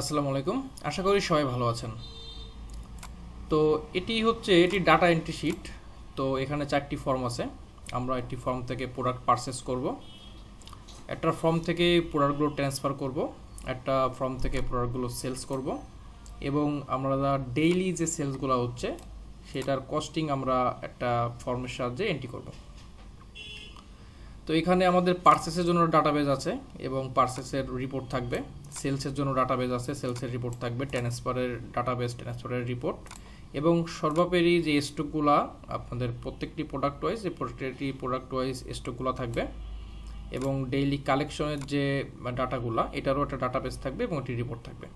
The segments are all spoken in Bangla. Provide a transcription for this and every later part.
আসসালামু আলাইকুম। আশা করি সবাই ভালো আছেন। তো এটি হচ্ছে, এটি ডাটা এন্ট্রি শিট তো এখানে চারটি ফর্ম আছে। আমরা একটি ফর্ম থেকে প্রোডাক্ট পারচেস করব। একটা ফর্ম থেকে প্রোডাক্টগুলো ট্রান্সফার করব। একটা ফর্ম থেকে প্রোডাক্টগুলো সেলস করব। এবং আমরা ডেইলি যে সেলসগুলো হচ্ছে, সেটার কস্টিং আমরা একটা ফর্মের সাহায্যে এন্ট্রি করব। তো এখানে আমাদের পার্সেসের জন্য ডাটাবেজ আছে এবং পার্সেসের রিপোর্ট থাকবে। সেলসের জন্য ডাটাবেজ আছে, সেলসের রিপোর্ট থাকবে ট্রান্সফারের ডাটাবেজ ট্রান্সফারের রিপোর্ট এবং সর্বোপরি যে স্টকগুলো আপনাদের প্রত্যেকটি প্রোডাক্ট ওয়াইজ এই প্রত্যেকটি প্রোডাক্ট ওয়াইজ স্টকগুলো থাকবে এবং ডেইলি কালেকশনের যে ডাটাগুলো এটারও একটা ডাটাবেজ থাকবে এবং একটি রিপোর্ট থাকবে।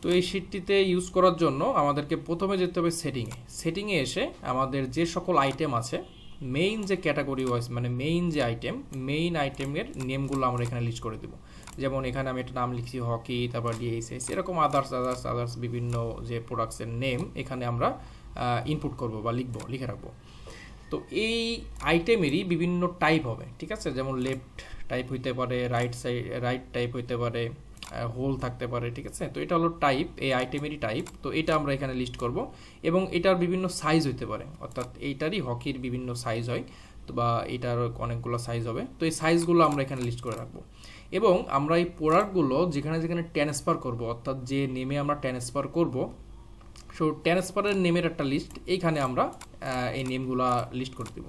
তো এই শিটটিতে ইউজ করার জন্য আমাদেরকে প্রথমে যেতে হবে সেটিংয়ে সেটিংয়ে এসে আমাদের যে সকল আইটেম আছে মেইন যে ক্যাটাগরি ওয়াইজ মানে মেইন যে আইটেম মেইন আইটেমের নেমগুলো আমরা এখানে লিস্ট করে দেবো। যেমন এখানে আমি একটা নাম লিখছি হকি, তারপর ডিএসএস এরকম আদার্স আদার্স আদার্স বিভিন্ন যে প্রোডাক্টসের নেম এখানে আমরা ইনপুট করব বা লিখব, লিখে রাখব। তো এই আইটেমেরই বিভিন্ন টাইপ হবে, ঠিক আছে? যেমন লেফট টাইপ হইতে পারে রাইট সাইড রাইট টাইপ হইতে পারে হোল থাকতে পারে, ঠিক আছে? তো এটা হলো টাইপ এই আইটেমেরই টাইপ তো এটা আমরা এখানে লিস্ট করব এবং এটার বিভিন্ন সাইজ হইতে পারে, অর্থাৎ এইটারই হকির বিভিন্ন সাইজ হয় তো বা এটার অনেকগুলো সাইজ হবে। তো এই সাইজগুলো আমরা এখানে লিস্ট করে রাখব। এবং আমরা এই প্রোডাক্টগুলো যেখানে যেখানে ট্রান্সফার করব, অর্থাৎ যে নেমে আমরা ট্রান্সফার করব সো ট্রান্সফারের নেমের একটা লিস্ট এইখানে আমরা এই নেমগুলো লিস্ট করে দেব।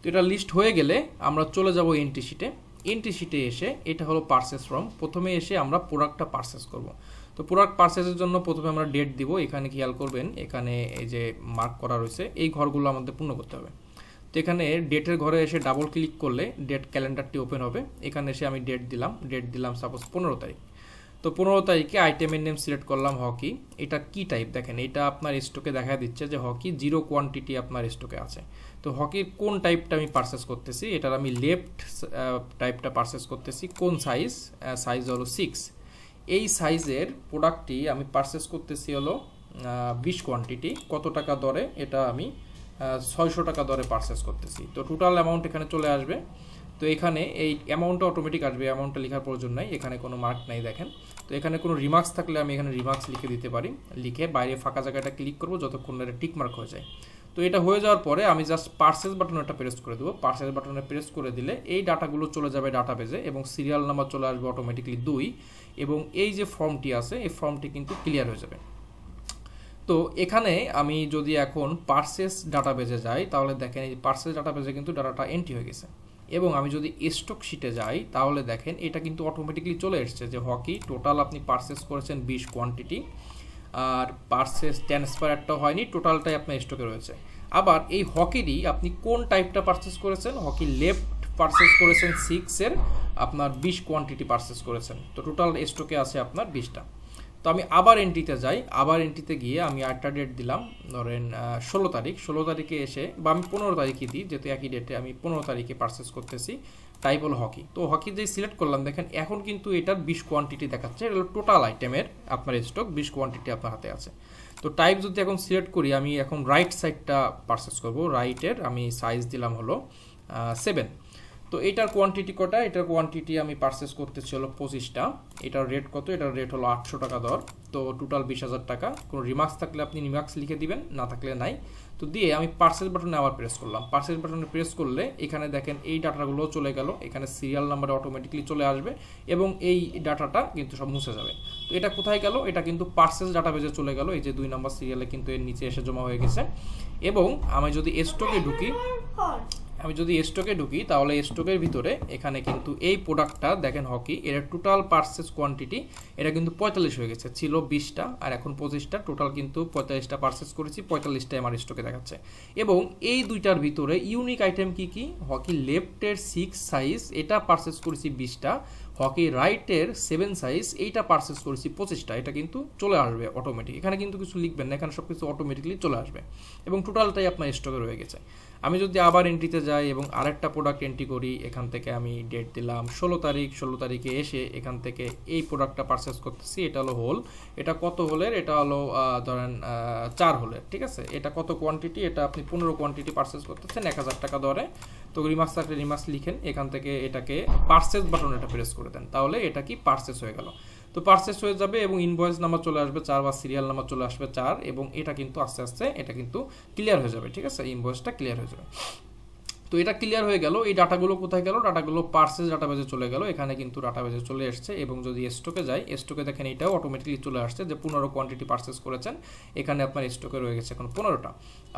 তো এটা লিস্ট হয়ে গেলে আমরা চলে যাব এন্ট্রি শিটে এন্ট্রি শিটে এসে এটা হলো পার্সেস ফর্ম প্রথমে এসে আমরা প্রোডাক্টটা পার্সেস করব। তো প্রোডাক্ট পার্সেসের জন্য প্রথমে আমরা ডেট দিব। এখানে খেয়াল করবেন, এখানে এই যে মার্ক করা রয়েছে, এই ঘরগুলো আমাদের পূর্ণ করতে হবে। তো এখানে ডেটের ঘরে এসে ডাবল ক্লিক করলে ডেট ক্যালেন্ডারটি ওপেন হবে। এখানে এসে আমি ডেট দিলাম। ডেট দিলাম সাপোজ পনেরো তারিখ। তো পনেরো তারিখে আইটেমের নেম সিলেক্ট করলাম হকি এটা কি টাইপ দেখেন, এটা আপনার স্টকে দেখা দিচ্ছে যে হকি জিরো কোয়ান্টিটি আপনার স্টকে আছে। তো হকির কোন টাইপটা আমি পারচেস করতেছি? এটার আমি লেফট টাইপটা পারচেস করতেছি। কোন সাইজ সাইজ হলো সিক্স এই সাইজের প্রোডাক্টটি আমি পারচেস করতেছি হলো বিশ কোয়ান্টিটি কত টাকা দরে? এটা আমি ছয়শো টাকা দরে পারচেস করতেছি। তো টোটাল অ্যামাউন্ট এখানে চলে আসবে। তো এখানে এই অ্যামাউন্টটা অটোমেটিক আসবে অ্যামাউন্টটা লেখার প্রয়োজন নাই, এখানে কোনো মার্ক নাই দেখেন। তো এখানে কোনো রিমার্কস থাকলে আমি এখানে রিমার্কস লিখে দিতে পারি, লিখে বাইরে ফাঁকা জায়গাটা ক্লিক করব যতক্ষণ এটা টিক মার্ক হয়ে যায়। তো এটা হয়ে যাওয়ার পরে আমি জাস্ট পার্সেস বাটন একটা প্রেস করে দেবো। পার্সেস বাটনে প্রেস করে দিলে এই ডাটাগুলো চলে যাবে ডাটা বেজে এবং সিরিয়াল নাম্বার চলে আসবে অটোমেটিকলি দুই। এবং এই যে ফর্মটি আছে, এই ফর্মটি কিন্তু ক্লিয়ার হয়ে যাবে। তো এখানে আমি যদি এখন পার্সেস ডাটা বেজে যাই, তাহলে দেখেন এই পার্সেস ডাটা বেজে কিন্তু ডাটাটা এন্ট্রি হয়ে গেছে। এবং আমি যদি স্টক শিটে যাই, তাহলে দেখেন এটা কিন্তু অটোমেটিকলি চলে এসছে যে হকি টোটাল আপনি পার্সেস করেছেন বিশ কোয়ান্টিটি আর পার্সেস ট্রান্সফার একটা হয়নি টোটালটাই আপনার স্টকে রয়েছে। আবার এই হকিরই আপনি কোন টাইপটা পারচেস করেছেন? হকি লেফট পারচেস করেছেন সিক্সের আপনার বিশ কোয়ান্টিটি পারচেস করেছেন। তো টোটাল স্টকে আছে আপনার বিশটা। তো আমি আবার এন্ট্রিতে যাই, আবার এন্ট্রিতে গিয়ে আমি আটটা ডেট দিলাম, ধরেন ষোলো তারিখ। ষোলো তারিখে এসে, বা আমি পনেরো তারিখে দিই, যেহেতু একই ডেটে আমি পনেরো তারিখে পারচেস করতেছি টাইপ হলো হকি তো হকি যে সিলেক্ট করলাম, দেখেন, এখন কিন্তু এটার বিশ কোয়ান্টিটি দেখাচ্ছে, এটা হলো টোটাল আইটেমের আপনার স্টক বিশ কোয়ান্টিটি আপনার হাতে আছে। তো টাইপ যদি এখন সিলেক্ট করি, আমি এখন রাইট সাইডটা পারচেস করব রাইটের আমি সাইজ দিলাম হলো সেভেন তো এটার কোয়ান্টিটি কটা? এটার কোয়ান্টিটি আমি পারচেস করতেছি হলো পঁচিশটা। এটার রেট কত? এটার রেট হলো আটশো টাকা দর। তো টোটাল বিশ হাজার টাকা। কোনো রিমার্কস থাকলে আপনি রিমার্কস লিখে দিবেন, না থাকলে নাই। তো দিয়ে আমি পার্সেল বাটনে আবার প্রেস করলাম। পার্সেল বাটনে প্রেস করলে এখানে দেখেন এই ডাটাগুলো চলে গেল। এখানে সিরিয়াল নাম্বারে অটোমেটিকলি চলে আসবে এবং এই ডাটাটা কিন্তু সব মুছে যাবে। তো এটা কোথায় গেল? এটা কিন্তু পার্সেল ডাটা বেজে চলে গেল। এই যে দুই নম্বর সিরিয়ালে কিন্তু এর নিচে এসে জমা হয়ে গেছে। এবং আমি যদি স্টকে ঢুকি আমি যদি স্টকে ঢুকি, তাহলে স্টকের ভিতরে এখানে কিন্তু এই প্রোডাক্টটা দেখেন হকি এর টোটাল পার্সেস কোয়ান্টিটি এটা কিন্তু পঁয়তাল্লিশ হয়ে গেছে। ছিল বিশটা, আর এখন পঁচিশটা টোটাল কিন্তু পঁয়তাল্লিশটা পার্সেস করেছি, পঁয়তাল্লিশটাই আমার স্টকে দেখাচ্ছে। এবং এই দুইটার ভিতরে ইউনিক আইটেম কি কি? হকি লেফটের সিক্স সাইজ এটা পার্সেস করেছি বিশটা হকি রাইটের সেভেন সাইজ এইটা পারচেস করেছি পঁচিশটা, এটা কিন্তু চলে আসবে অটোমেটিক এখানে কিন্তু কিছু লিখবেন না, এখানে সব কিছু অটোমেটিকলি চলে আসবে। এবং টোটালটাই আপনার স্টকে রয়ে গেছে। আমি যদি আবার এন্ট্রিতে যাই এবং আরেকটা প্রোডাক্ট এন্ট্রি করি, এখান থেকে আমি ডেট দিলাম ষোলো তারিখ, ষোলো তারিখে এসে এখান থেকে এই প্রোডাক্টটা পারচেস করতেছি, এটা হলো হোল এটা কত হোলের এটা হলো ধরেন চার হোলের ঠিক আছে? এটা কত কোয়ান্টিটি এটা আপনি পনেরো কোয়ান্টিটি পারচেস করতেছেন, এক হাজার টাকা দরে। তো রিমার্স থাকলে রিমার্স লিখেন, এখান থেকে এটাকে পার্সেস বাটন এটা প্রেস করে দেন। তাহলে এটা কি পার্সেস হয়ে গেল। তো পারচেস হয়ে যাবে এবং ইনভয়েস নাম্বার চলে আসবে চার বা সিরিয়াল নাম্বার চলে আসবে চার এবং এটা কিন্তু আস্তে আস্তে এটা কিন্তু ক্লিয়ার হয়ে যাবে, ঠিক আছে? ইনভয়েসটা ক্লিয়ার হয়ে যাবে। তো এটা ক্লিয়ার হয়ে গেল। এই ডাটাগুলো কোথায় গেল? ডাটাগুলো পার্সেস ডাটাবেজে চলে গেল। এখানে কিন্তু ডাটাবেজে চলে এসছে এবং যদি স্টকে যায় স্টকে দেখেন এটাও অটোমেটিকলি চলে আসছে যে পনেরো কোয়ান্টিটি পার্সেস করেছেন। এখানে আপনার স্টকে রয়ে গেছে এখন পনেরোটা।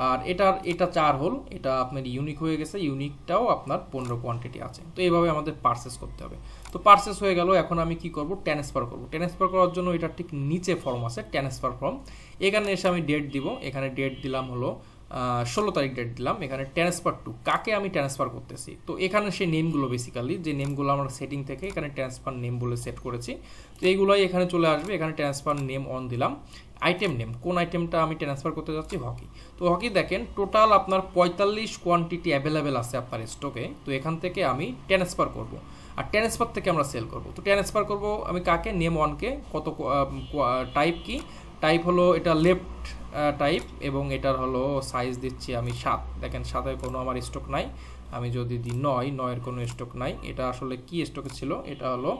আর এটার, এটা চার হোল। এটা আপনার ইউনিক হয়ে গেছে। ইউনিকটাও আপনার পনেরো কোয়ান্টিটি আছে। তো এইভাবে আমাদের পার্সেস করতে হবে। তো পার্সেস হয়ে গেল, এখন আমি কি করব? ট্রান্সফার করব। ট্রান্সফার করার জন্য এটার ঠিক নিচে ফর্ম আছে ট্রান্সফার ফর্ম এখানে এসে আমি ডেট দিব। এখানে ডেট দিলাম হলো ষোলো তারিখ ডেট দিলাম। এখানে ট্রান্সফার টু কাকে আমি ট্রান্সফার করতেছি? তো এখানে সেই নেমগুলো বেসিক্যালি যে নেমগুলো আমরা সেটিং থেকে, এখানে ট্রান্সফার নেম বলে সেট করেছি। তো এইগুলোই এখানে চলে আসবে। এখানে ট্রান্সফার নেম অন দিলাম। আইটেম নেম কোন আইটেমটা আমি ট্রান্সফার করতে যাচ্ছি? হকি তো হকি দেখেন টোটাল আপনার পঁয়তাল্লিশ কোয়ান্টিটি অ্যাভেলেবেল আছে আপনার স্টকে তো এখান থেকে আমি ট্রান্সফার করব। আর টেন ট্রান্সফার থেকে আমরা সেল করব। তো টেন ট্রান্সফার করব আমি কাকে? নেম ওয়ানকে কত টাইপ কি? টাইপ হলো এটা লেফট টাইপ এবং এটার হলো সাইজ দিচ্ছি আমি সাত। দেখেন সাতের কোনো আমার স্টক নাই। আমি যদি দিই নয়, নয়ের কোনো স্টক নাই। এটা আসলে কি স্টকে ছিল? এটা হলো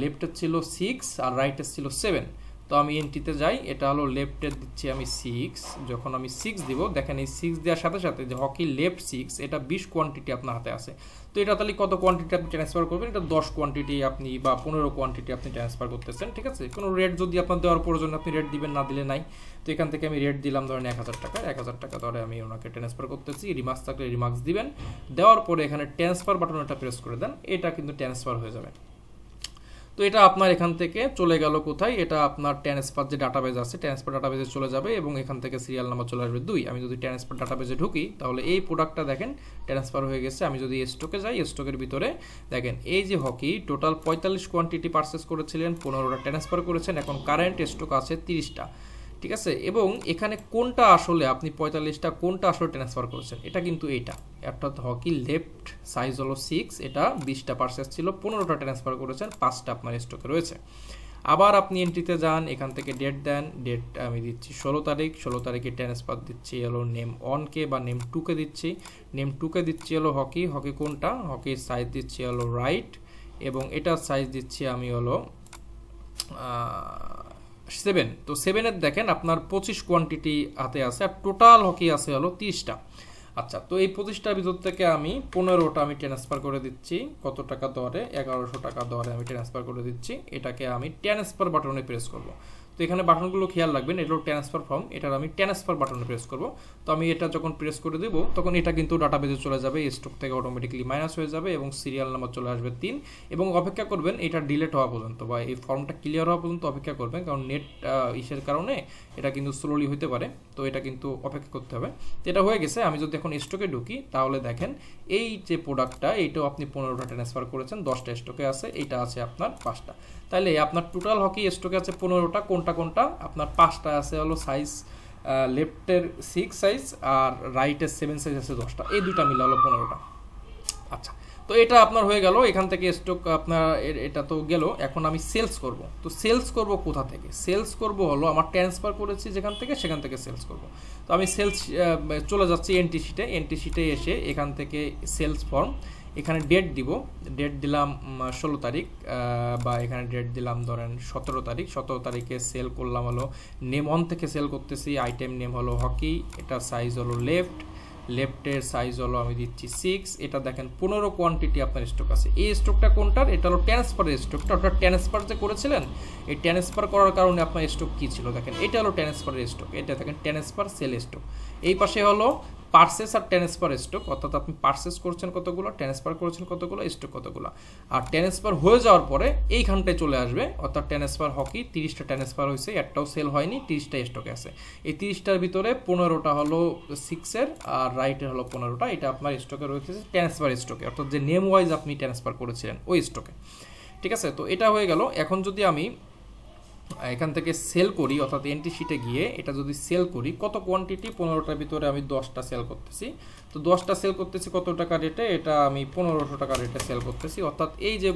লেফটের ছিল সিক্স আর রাইটের ছিল সেভেন তো আমি এনটিতে যাই, এটা হলো লেফটের দিচ্ছি আমি সিক্স যখন আমি সিক্স দিব, দেখেন এই সিক্স দেওয়ার সাথে সাথে যে হকি লেফট সিক্স এটা বিশ কোয়ান্টিটি আপনার হাতে আছে। তো এটা তাহলে কত কোয়ান্টিটি আপনি ট্রান্সফার করবেন? এটা দশ কোয়ান্টিটি আপনি বা পনেরো কোয়ান্টিটি আপনি ট্রান্সফার করতেছেন, ঠিক আছে? কোনো রেট যদি আপনার দেওয়ার প্রয়োজন, আপনি রেট দিবেন, না দিলে নাই। তো এখান থেকে আমি রেট দিলাম ধরেন এক হাজার টাকা, এক হাজার টাকা ধরে আমি ওনাকে ট্রান্সফার করতেছি রিমার্কস থাকলে রিমার্কস দিবেন। দেওয়ার পরে এখানে ট্রান্সফার বাটন এটা প্রেস করে দেন, এটা কিন্তু ট্রান্সফার হয়ে যাবে। তো এটা আপনার এখান থেকে চলে গেল কোথায়? এটা আপনার ট্রান্সফার যে ডাটাবেজ আছে ট্রান্সফার ডাটাবেজে চলে যাবে এবং এখান থেকে সিরিয়াল নাম্বার চলে আসবে দুই। আমি যদি ট্রান্সফার ডাটাবেজে ঢুকি, তাহলে এই প্রোডাক্টটা দেখেন ট্রান্সফার হয়ে গেছে। আমি যদি স্টকে যাই স্টকের ভিতরে দেখেন, এই যে হকি টোটাল পঁয়তাল্লিশ কোয়ান্টিটি পারচেস করেছিলেন, পনেরোটা ট্রান্সফার করেছেন, এখন কারেন্ট স্টক আছে তিরিশটা। ঠিক আছে? এবং এখানে কোনটা আসলে আপনি পঁয়তাল্লিশটা, কোনটা আসলে ট্রান্সফার করেছেন? এটা কিন্তু এইটা। অর্থাৎ হকি লেফট সাইজ হলো সিক্স এটা বিশটা পার্সেস ছিল, পনেরোটা ট্রান্সফার করেছেন, পাঁচটা আপনার স্টকে রয়েছে। আবার আপনি এন্ট্রিতে যান, এখান থেকে ডেট দেন ডেট আমি দিচ্ছি ষোলো তারিখ, ষোলো তারিখে ট্রান্সফার দিচ্ছি হলো নেম অনকে বা নেম টুকে দিচ্ছি। নেম টুকে দিচ্ছি হলো হকি হকি কোনটা? হকির সাইজ দিচ্ছি হলো রাইট এবং এটার সাইজ দিচ্ছি আমি হলো সেভেন। তো সেভেনের দেখেন আপনার পঁচিশ কোয়ান্টিটি হাতে আছে আর টোটাল হকি আছে হলো তিরিশটা। আচ্ছা তো এই পঁচিশটার ভিতর থেকে আমি পনেরোটা আমি ট্রান্সফার করে দিচ্ছি। কত টাকা দরে? এগারোশো টাকা দরে আমি ট্রান্সফার করে দিচ্ছি। এটাকে আমি ট্রান্সফার বাটনে প্রেস করব। তো এখানে বাটনগুলো খেয়াল রাখবেন, এটা ট্রান্সফার ফর্ম এটার আমি ট্রান্সফার বাটনে প্রেস করব। তো আমি এটা যখন প্রেস করে দেবো, তখন এটা কিন্তু ডাটাবেজে চলে যাবে স্টক থেকে অটোমেটিকলি মাইনাস হয়ে যাবে এবং সিরিয়াল নাম্বার চলে আসবে তিন। এবং অপেক্ষা করবেন, এটা ডিলেট হওয়া পর্যন্ত বা এই ফর্মটা ক্লিয়ার হওয়া পর্যন্ত অপেক্ষা করবেন, কারণ নেট ইসের কারণে এটা কিন্তু স্লোলি হতে পারে, তো এটা কিন্তু অপেক্ষা করতে হবে। এটা হয়ে গেছে, আমি যদি এখন স্টকে ঢুকি, তাহলে দেখেন এই যে প্রোডাক্টটা এইটাও আপনি পনেরোটা ট্রান্সফার করেছেন, দশটা স্টকে আছে এটা আছে আপনার পাঁচটা। তাহলে আপনার টোটাল হকি স্টকে আছে পনেরোটা, কোনটা কোনটা? আপনার পাঁচটা আছে হলো সাইজ লেফটের সিক্স সাইজ আর রাইটের সেভেন সাইজ আছে দশটা। এই দুইটা মিলে হলো পনেরোটা। আচ্ছা তো এটা আপনার হয়ে গেল। এখান থেকে স্টক আপনার এটা তো গেল। এখন আমি সেলস করব। তো সেলস করব কোথা থেকে? সেলস করব হলো আমার ট্রান্সফার করেছি যেখান থেকে, সেখান থেকে সেলস করব। তো আমি সেলস চলে যাচ্ছি এনটি শিটে এনটি শিটে এসে এখান থেকে সেলস ফর্ম এখানে ডেট দিব। ডেট দিলাম ষোলো তারিখ বা এখানে ডেট দিলাম ধরেন সতেরো তারিখ। সতেরো তারিখে সেল করলাম হলো নেম অন থেকে সেল করতেছি আইটেম নেম হলো হকি এটা সাইজ হলো লেফট লেফটের সাইজ হলো আমি দিচ্ছি সিক্স এটা দেখেন পনেরো কোয়ান্টিটি আপনার স্টক আছে। এই স্টকটা কোনটার? এটা হলো ট্রান্সফারের স্টকটা অর্থাৎ ট্রান্সফার যে করেছিলেন, এই ট্রান্সফার করার কারণে আপনার স্টক কী ছিল? দেখেন, এটা হলো ট্রান্সফারের স্টক এটা দেখেন ট্রান্সফার সেল স্টক এই পাশে হলো পার্সেস আর ট্রান্সফার স্টক অর্থাৎ আপনি পার্সেস করছেন কতগুলো ট্রান্সফার করছেন কতগুলো স্টক কতগুলো। আর ট্রান্সফার হয়ে যাওয়ার পরে এইখানটায় চলে আসবে, অর্থাৎ ট্রান্সফার হকি তিরিশটা ট্রান্সফার হয়েছে, একটাও সেল হয়নি, তিরিশটা স্টকে আছে। এই তিরিশটার ভিতরে পনেরোটা হলো সিক্সের আর রাইটের হলো পনেরোটা, এটা আপনার স্টকে রয়েছে ট্রান্সফার স্টকে অর্থাৎ যে নেম ওয়াইজ আপনি ট্রান্সফার করেছিলেন, ওই স্টকে ঠিক আছে? তো এটা হয়ে গেল। এখন যদি আমি এখান থেকে সেল করি, অর্থাৎ এন্ট্রি শিটে গিয়ে এটা যদি সেল করি, কত কোয়ান্টিটি পনেরোটার ভিতরে আমি দশটা সেল করতেছি। তো দশটা সেল করতেছি কত টাকা রেটে এটা আমি পনেরোশো টাকা রেটে সেল করতেছি। অর্থাৎ এই যে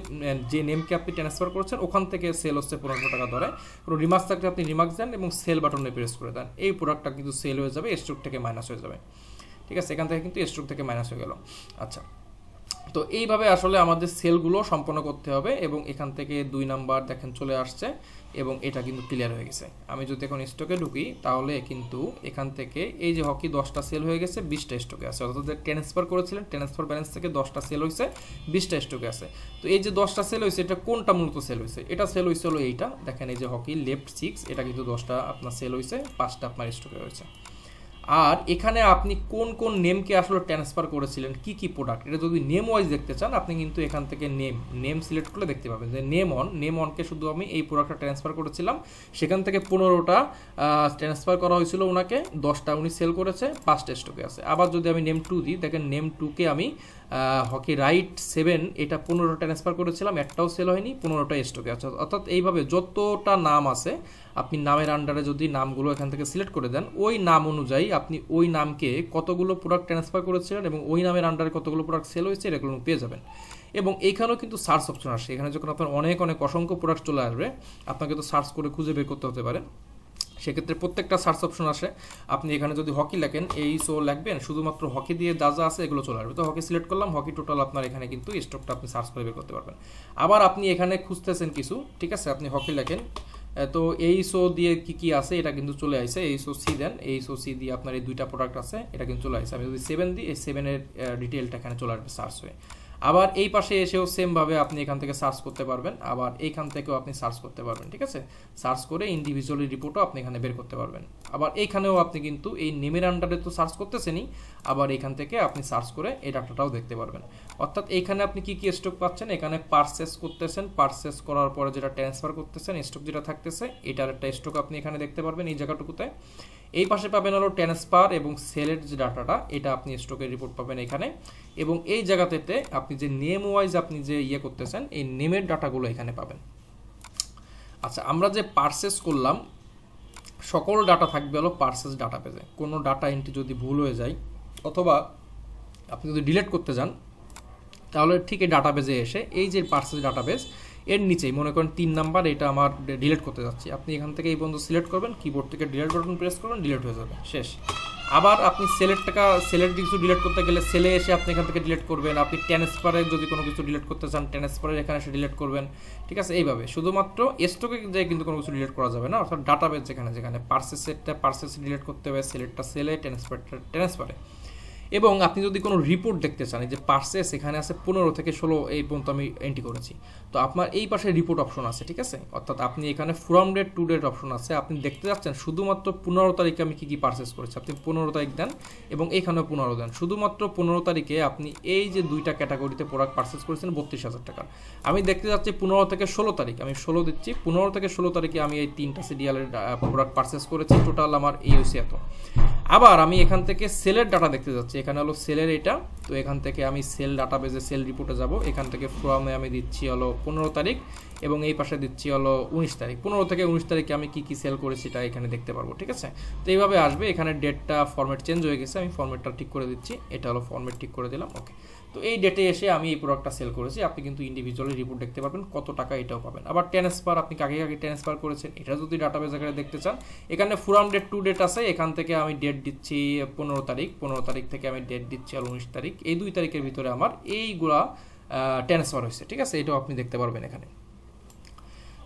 যে নেমকে আপনি ট্রান্সফার করছেন, ওখান থেকে সেল হচ্ছে পনেরোশো টাকা ধরে। কোনো রিমার্কস থাকলে আপনি রিমার্কস দেন এবং সেল বাটনে প্রেস করে দেন। এই প্রোডাক্টটা কিন্তু সেল হয়ে যাবে স্টক থেকে মাইনাস হয়ে যাবে। ঠিক আছে? এখান থেকে কিন্তু স্টক থেকে মাইনাস হয়ে গেল। আচ্ছা। তো এইভাবে আসলে আমাদের সেলগুলো সম্পন্ন করতে হবে এবং এখান থেকে দুই নাম্বার দেখেন চলে আসছে। এবং এটা কিন্তু ক্লিয়ার হয়ে গেছে। আমি যদি এখন স্টকে ঢুকি, তাহলে কিন্তু এখান থেকে এই যে হকি দশটা সেল হয়ে গেছে, বিশটা স্টকে আছে। অর্থাৎ ট্রান্সফার করেছিলেন ট্রান্সফার ব্যালেন্স থেকে দশটা সেল হয়েছে বিশটা স্টকে আছে। তো এই যে দশটা সেল হয়েছে এটা কোনটা মূলত সেল হয়েছে এটা সেল হয়েছে হলো এইটা। দেখেন এই যে হকি লেফট সিক্স এটা কিন্তু দশটা আপনার সেল হয়েছে পাঁচটা আপনার স্টকে রয়েছে আর এখানে আপনি কোন কোন নেমকে আসলে ট্রান্সফার করেছিলেন, কি কি প্রোডাক্ট এটা যদি নেম ওয়াইজ দেখতে চান, আপনি কিন্তু এখান থেকে নেম নেম সিলেক্ট করে দেখতে পাবেন যে নেম অন নেম অনকে শুধু আমি এই প্রোডাক্টটা ট্রান্সফার করেছিলাম। সেখান থেকে পনেরোটা ট্রান্সফার করা হয়েছিল ওনাকে, দশটা উনি সেল করেছে, পাঁচটা স্টকে আছে। আবার যদি আমি নেম টু দিই, দেখেন নেম টুকে আমি হকি রাইট সেভেন, এটা পনেরোটা ট্রান্সফার করেছিলাম, একটাও সেল হয়নি, পনেরোটা স্টকে আছে। অর্থাৎ এইভাবে যতটা নাম আছে, আপনি নামের আন্ডারে যদি নামগুলো এখান থেকে সিলেক্ট করে দেন, ওই নাম অনুযায়ী আপনি ওই নামকে কতগুলো প্রোডাক্ট ট্রান্সফার করেছিলেন এবং ওই নামের আন্ডারে কতগুলো প্রোডাক্ট সেল হয়েছে এগুলো পেয়ে যাবেন। এবং এইখানেও কিন্তু সার্চ অপশন আসে। এখানে যখন আপনার অনেক অনেক অসংখ্য প্রোডাক্ট চলে আসবে, আপনাকে তো সার্চ করে খুঁজে বের করতে হতে পারে। সেক্ষেত্রে প্রত্যেকটা সার্চ অপশন আসে। আপনি এখানে যদি হকি লেখেন, এই শো লিখবেন, শুধুমাত্র হকি দিয়ে যা যা আছে এগুলো চলে আসবে। তো হকি সিলেক্ট করলাম হকি টোটাল আপনার এখানে কিন্তু স্টকটা আপনি সার্চ করে বের করতে পারবেন। আবার আপনি এখানে খুঁজতেছেন কিছু, ঠিক আছে? আপনি হকি লেখেন তো এই শো দিয়ে কি কি আছে এটা কিন্তু চলে আসে। এই শো সি দেন, এই শো সি দিয়ে আপনার এই দুইটা প্রোডাক্ট আছে, এটা কিন্তু চলে আসে। আমি যদি সেভেন দিই, এই সেভেনের ডিটেলটা এখানে চলে আসবে সার্চ হয়ে। আবার এই পাশে এসেও সেমভাবে আপনি এখান থেকে সার্চ করতে পারবেন। আবার এইখান থেকেও আপনি সার্চ করতে পারবেন, ঠিক আছে? সার্চ করে ইন্ডিভিজুয়ালি রিপোর্টও আপনি এখানে বের করতে পারবেন। আবার এইখানেও আপনি কিন্তু এই নেমের আন্ডারে তো সার্চ করতেছেনই, আবার এখান থেকে আপনি সার্চ করে এই ডাটাটাও দেখতে পারবেন। অর্থাৎ এইখানে আপনি কি কি স্টক পাচ্ছেন? এখানে পারচেস করতেছেন। পারচেস করার পরে যেটা ট্রান্সফার করতেছেন স্টক যেটা থাকতেছে, এটার একটা স্টক আপনি এখানে দেখতে পারবেন এই জায়গাটুকুতে। এই পাশে পাবেন হলো ট্রান্সফার এবং সেলের যে ডাটাটা, এটা আপনি স্টকের রিপোর্ট পাবেন এখানে। এবং এই জায়গাতে আপনি যে নেম ওয়াইজ আপনি যে ইয়ে করতেছেন, এই নেমের ডাটাগুলো এখানে পাবেন। আচ্ছা আমরা যে পারচেস করলাম, সকল ডাটা থাকবে হলো পারচেস ডাটা পেজে কোনো ডাটা এন্ট্রি যদি ভুল হয়ে যায়, অথবা আপনি যদি ডিলিট করতে যান, তাহলে ঠিক এই ডাটা পেজে এসে এই যে পার্সেস ডাটা বেস এর নিচেই। মনে করেন তিন নাম্বার, এটা আমার ডিলিট করতে যাচ্ছি। আপনি এখান থেকে এই পর্যন্ত সিলেক্ট করবেন কিবোর্ড থেকে ডিলিট বাটন প্রেস করবেন ডিলিট হয়ে যাবে। শেষ। আবার আপনি সেলের টাকা সেলের কিছু ডিলিট করতে গেলে সেলে এসে আপনি এখান থেকে ডিলিট করবেন। আপনি ট্রান্সফারে যদি কোনো কিছু ডিলিট করতে চান ট্রান্সফারের এখানে এসে ডিলিট করবেন। ঠিক আছে? এইভাবে। শুধুমাত্র স্টকে যে কিন্তু কোনো কিছু ডিলিট করা যাবে না। অর্থাৎ ডাটা বেস যেখানে যেখানে পার্সেসেরটা পার্সেস ডিলিট করতে হবে সেলেরটা সেলে ট্রান্সফারটা ট্রান্সফারে এবং আপনি যদি কোনো রিপোর্ট দেখতে চান যে পার্সেস এখানে আছে পনেরো থেকে ষোলো এই পর্যন্ত আমি এন্ট্রি করেছি। তো আপনার এই পাশে রিপোর্ট অপশন আছে, ঠিক আছে? অর্থাৎ আপনি এখানে from date to date option আছে। আপনি দেখতে যাচ্ছেন শুধুমাত্র পনেরো তারিখে আমি কী কী পার্সেস করেছি। আপনি পনেরো তারিখ দেন এবং এখানেও পনেরো দেন। শুধুমাত্র পনেরো তারিখে আপনি এই যে দুইটা ক্যাটাগরিতে প্রোডাক্ট পার্সেস করেছেন বত্রিশ হাজার টাকার আমি দেখতে যাচ্ছি পনেরো থেকে ষোলো তারিখ। আমি ষোলো দিচ্ছি। পনেরো থেকে ষোলো তারিখে আমি এই তিনটা সিরিয়ালের প্রোডাক্ট পার্সেস করেছি। টোটাল আমার হয়েছে এত। আবার আমি এখান থেকে সেলের ডাটা দেখতে যাচ্ছি। এখানে হলো সেলের এটা। তো এখান থেকে আমি সেল ডাটা বেজে সেল রিপোর্টে যাব। এখান থেকে ফ্রমে আমি দিচ্ছি হলো পনেরো তারিখ এবং এই পাশে দিচ্ছি হলো উনিশ তারিখ। পনেরো থেকে উনিশ তারিখে আমি কি কি সেল করেছি এটা এখানে দেখতে পারব, ঠিক আছে? তো এইভাবে আসবে। এখানে ডেটটা ফর্মেট চেঞ্জ হয়ে গেছে। আমি ফর্মেটটা ঠিক করে দিচ্ছি। এটা হলো ফর্মেট ঠিক করে দিলাম। ওকে। তো এই ডেটে এসে আমি এই প্রোডাক্টটা সেল করেছি। আপনি কিন্তু ইন্ডিভিজুয়ালি রিপোর্ট দেখতে পারবেন কত টাকা এটাও পাবেন। আবার ট্রান্সফার আপনি কাকে কাকে ট্রান্সফার করেছেন, এটা যদি ডাটাবেজ আকারে দেখতে চান, এখানে ফুরাম ডেট টু ডেট আছে। এখান থেকে আমি ডেট দিচ্ছি পনেরো তারিখ। পনেরো তারিখ থেকে আমি ডেট দিচ্ছি আর উনিশ তারিখ। এই দুই তারিখের ভিতরে আমার এইগুলা ট্রান্সফার হয়েছে। ঠিক আছে? এটাও আপনি দেখতে পারবেন এখানে।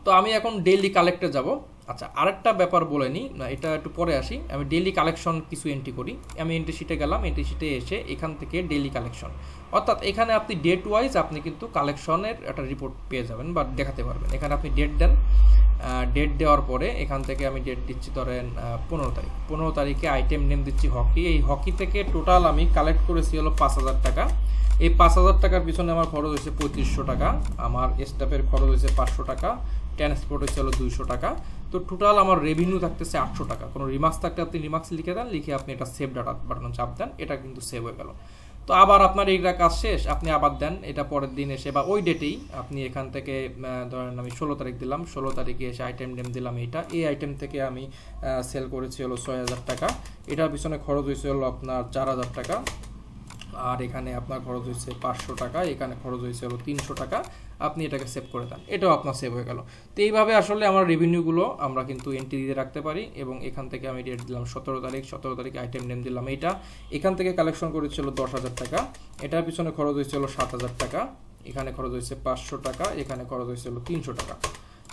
তো আমি এখন ডেইলি কালেক্টে যাব। আচ্ছা আরেকটা ব্যাপার বলে নিই এটা একটু পরে আসি। আমি ডেইলি কালেকশন কিছু এন্ট্রি করি। আমি এন্ট্রি শিটে গেলাম। এন্ট্রি শিটে এসে এখান থেকে ডেইলি কালেকশন অর্থাৎ এখানে আপনি ডেট ওয়াইজ আপনি কিন্তু কালেকশনের একটা রিপোর্ট পেয়ে যাবেন বা দেখাতে পারবেন। এখানে আপনি ডেট দেন ডেট দেওয়ার পরে এখান থেকে আমি ডেট দিচ্ছি ধরেন পনেরো তারিখ। পনেরো তারিখে আইটেম নেম দিচ্ছি হকি এই হকি থেকে টোটাল আমি কালেক্ট করেছি হলো পাঁচ হাজার টাকা। এই পাঁচ হাজার টাকার পিছনে আমার খরচ হয়েছে পঁয়ত্রিশশো টাকা। আমার স্টাফের খরচ হয়েছে পাঁচশো টাকা। ট্রান্সপোর্ট হয়েছে হলো দুইশো টাকা। তো টোটাল আমার রেভিনিউ থাকতেছে আটশো টাকা। কোনো রিমার্কস থাকতে আপনি রিমার্কস লিখে দেন, লিখে আপনি এটা সেভ ডাটা বাটন চাপ দেন। এটা কিন্তু সেভ হয়ে গেল। তো আবার আপনার এইটা কাজ শেষ, আপনি আবার দেন, এটা পরের দিন এসে, বা ওই ডেটেই আপনি এখান থেকে ধরেন আমি ষোলো তারিখ দিলাম, ষোলো তারিখে এসে আইটেম ডেম দিলাম এইটা, এই আইটেম থেকে আমি সেল করেছি হলো ছয় হাজার টাকা। এটার পিছনে খরচ হয়েছে হলো আপনার চার হাজার টাকা। আর এখানে আপনার খরচ হয়েছে পাঁচশো টাকা, এখানে খরচ হয়েছে হলো তিনশো টাকা। আপনি এটাকে সেভ করে দেন। এটাও আপনার সেভ হয়ে গেল। তো এইভাবে আসলে আমার রেভিনিউগুলো আমরা কিন্তু এন্ট্রি দিয়ে রাখতে পারি এবং এখান থেকে আমি ডেট দিলাম সতেরো তারিখ, সতেরো তারিখে আইটেম নেম দিলাম এইটা। এখান থেকে কালেকশন করেছিল দশ হাজার টাকা। এটার পিছনে খরচ হয়েছিল সাত হাজার টাকা। এখানে খরচ হয়েছে পাঁচশো টাকা, এখানে খরচ হয়েছিল তিনশো টাকা।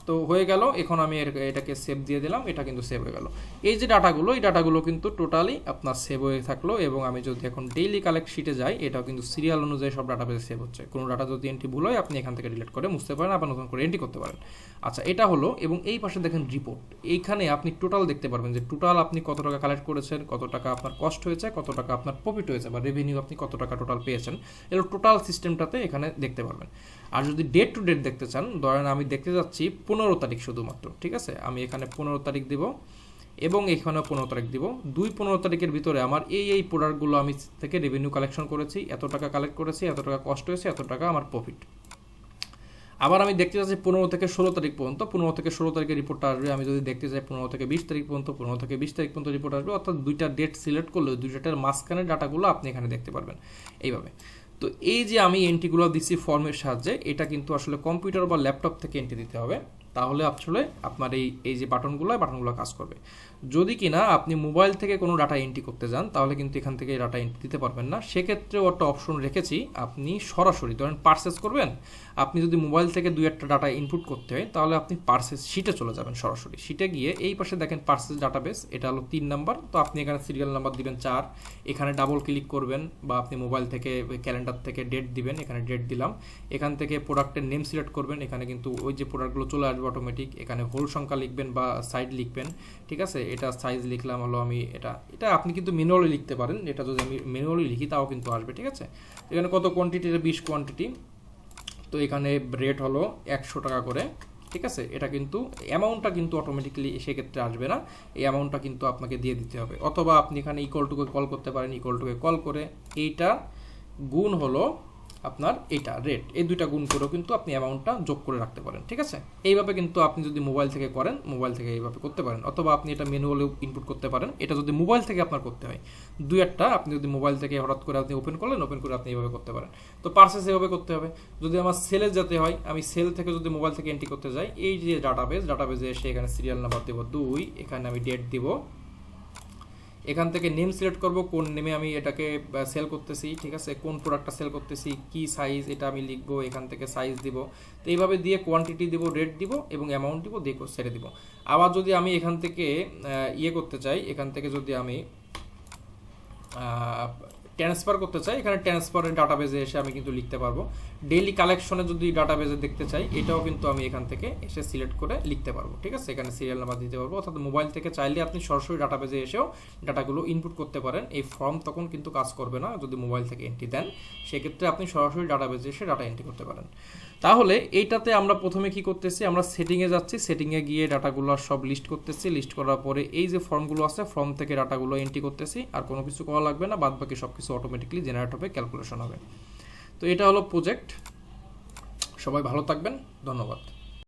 তো হয়ে গেল। এখন আমি এর- এটাকে সেভ দিয়ে দিলাম। এটা কিন্তু সেভ হয়ে গেল। এই যে ডাটাগুলো, এই ডাটাগুলো কিন্তু টোটালি আপনার সেভ হয়ে থাকল এবং আমি যদি এখন ডেইলি কালেক্ট শিটে যাই, এটাও কিন্তু সিরিয়াল অনুযায়ী সব ডাটাবেসে সেভ হচ্ছে। কোনো ডাটা যদি এন্ট্রি ভুল হয়, আপনি এখান থেকে ডিলিট করে মুছতে পারেন, আবার নতুন করে এন্ট্রি করতে পারেন। আচ্ছা এটা হলো এবং এই পাশে দেখেন রিপোর্ট এইখানে আপনি টোটাল দেখতে পারবেন যে টোটাল আপনি কত টাকা কালেক্ট করেছেন, কত টাকা আপনার কস্ট হয়েছে, কত টাকা আপনার প্রফিট হয়েছে বা রেভিনিউ আপনি কত টাকা টোটাল পেয়েছেন। এগুলো টোটাল সিস্টেমটাতে এখানে দেখতে পারবেন। আর যদি ডেট টু ডেট দেখতে চান, ধরেন আমি দেখতে যাচ্ছি পনেরো তারিখ শুধুমাত্র, ঠিক আছে? আমি এখানে পনেরো তারিখ দিব এবং এখানে পনেরো তারিখ দিব। দুই পনেরো তারিখের ভিতরে আমার এই এই প্রোডাক্টগুলো আমি থেকে রেভিনিউ কালেকশন করেছি, এত টাকা কালেক্ট করেছি, এত টাকা কষ্ট হয়েছে, এত টাকা আমার প্রফিট আবার আমি দেখতে চাচ্ছি পনেরো থেকে ষোলো তারিখ পর্যন্ত, পনেরো থেকে ষোলো তারিখের রিপোর্টটা আসবে। আমি যদি দেখতে চাই পনেরো থেকে বিশ তারিখ পর্যন্ত, পনেরো থেকে বিশ তারিখ পর্যন্ত রিপোর্ট আসবে, অর্থাৎ দুইটা ডেট সিলেক্ট করলে দুইটার মাঝখানে ডাটাগুলো আপনি এখানে দেখতে পারবেন। এইভাবে। তো এই যে আমি এন্ট্রিগুলো দিচ্ছি ফর্মের সাহায্যে, এটা কিন্তু আসলে কম্পিউটার বা ল্যাপটপ থেকে এন্ট্রি দিতে হবে। তাহলে আসলে আপনার এই এই যে বাটনগুলো বাটনগুলো কাজ করবে। যদি কিনা আপনি মোবাইল থেকে কোনো ডাটা এন্ট্রি করতে যান, তাহলে কিন্তু এখান থেকে ডাটা এন্ট্রি দিতে পারবেন না। সেক্ষেত্রেও একটা অপশন রেখেছি, আপনি সরাসরি, ধরেন পার্সেস করবেন, আপনি যদি মোবাইল থেকে দুই একটা ডাটা ইনপুট করতে হয়, তাহলে আপনি পার্সেস শিটে চলে যাবেন সরাসরি। শিটে গিয়ে এই পাশে দেখেন পার্সেস ডাটাবেস এটা হলো তিন নাম্বার। তো আপনি এখানে সিরিয়াল নাম্বার দিবেন চার, এখানে ডাবল ক্লিক করবেন বা আপনি মোবাইল থেকে ক্যালেন্ডার থেকে ডেট দিবেন, এখানে ডেট দিলাম। এখান থেকে প্রোডাক্টের নেম সিলেক্ট করবেন, এখানে কিন্তু ওই যে প্রোডাক্টগুলো চলে আসবে অটোমেটিক এখানে হোল সংখ্যা লিখবেন বা সাইড লিখবেন, ঠিক আছে? এটা সাইজ লিখলাম হলো আমি এটা এটা আপনি কিন্তু ম্যানুয়ালি লিখতে পারেন, এটা যদি আমি ম্যানুয়ালি লিখি তাও কিন্তু আসবে, ঠিক আছে? এখানে কত কোয়ান্টিটি এটা বিশ কোয়ান্টিটি তো এখানে রেট হলো একশো টাকা করে, ঠিক আছে? এটা কিন্তু অ্যামাউন্টটা কিন্তু অটোমেটিক্যালি সেক্ষেত্রে আসবে না, এই অ্যামাউন্টটা কিন্তু আপনাকে দিয়ে দিতে হবে। অথবা আপনি এখানে ইকুয়াল টুকে কল করতে পারেন ইকুয়াল টুকে কল করে এইটা গুণ হলো আপনার এটা রেট এই দুইটা গুণ করেও কিন্তু আপনি অ্যামাউন্টটা যোগ করে রাখতে পারেন, ঠিক আছে? এইভাবে কিন্তু আপনি যদি মোবাইল থেকে করেন মোবাইল থেকে এইভাবে করতে পারেন। অথবা আপনি এটা ম্যানুয়ালি ইনপুট করতে পারেন। এটা যদি মোবাইল থেকে আপনার করতে হয়, দুই একটা আপনি যদি মোবাইল থেকে হঠাৎ করে আপনি ওপেন করলেন ওপেন করে আপনি এইভাবে করতে পারেন। তো পার্সেস এভাবে করতে হবে। যদি আমার সেলে যেতে হয়, আমি সেল থেকে যদি মোবাইল থেকে এন্ট্রি করতে যাই, এই যে ডাটাবেস ডাটাবেজে এসে এখানে সিরিয়াল নাম্বার দেবো দুই, এখানে আমি ডেট দিব এখান থেকে নেম সিলেক্ট করব, কোন নেমে আমি এটাকে সেল করতেছি, ঠিক আছে? কোন প্রোডাক্টটা সেল করতেছি, কি সাইজ এটা আমি লিখব, এখান থেকে সাইজ দিব। তো এইভাবে দিয়ে কোয়ান্টিটি দিব রেট দিব এবং অ্যামাউন্ট দিব, দিয়ে ছেড়ে দিব। আবার যদি আমি এখান থেকে ইয়ে করতে চাই, এখান থেকে যদি আমি ট্রান্সফার করতে চাই, এখানে ট্রান্সফারের ডাটাবেজে এসে আমি কিন্তু লিখতে পারব। ডেইলি কালেকশনে যদি ডাটাবেজে দেখতে চাই, এটাও কিন্তু আমি এখান থেকে এসে সিলেক্ট করে লিখতে পারব, ঠিক আছে? এখানে সিরিয়াল নাম্বার দিতে পারব, অর্থাৎ মোবাইল থেকে চাইলে আপনি সরাসরি ডাটাবেজে এসেও ডাটাগুলো ইনপুট করতে পারেন। এই ফর্ম তখন কিন্তু কাজ করবে না, যদি মোবাইল থেকে এন্ট্রি দেন, সেক্ষেত্রে আপনি সরাসরি ডাটাবেজে এসে ডাটা এন্ট্রি করতে পারেন। তাহলে এইটাতে আমরা প্রথমে কি করতেছি, আমরা সেটিংয়ে যাচ্ছি সেটিংয়ে গিয়ে ডাটাগুলো সব লিস্ট করতেছি লিস্ট করার পরে এই যে ফর্মগুলো আছে ফর্ম থেকে ডাটাগুলো এন্ট্রি করতেছি, আর কোনো কিছু করা লাগবে না বাদ বাকি সব কিছু অটোমেটিকলি জেনারেট হবে ক্যালকুলেশন হবে। তো এটা হলো প্রজেক্ট সবাই ভালো থাকবেন, ধন্যবাদ।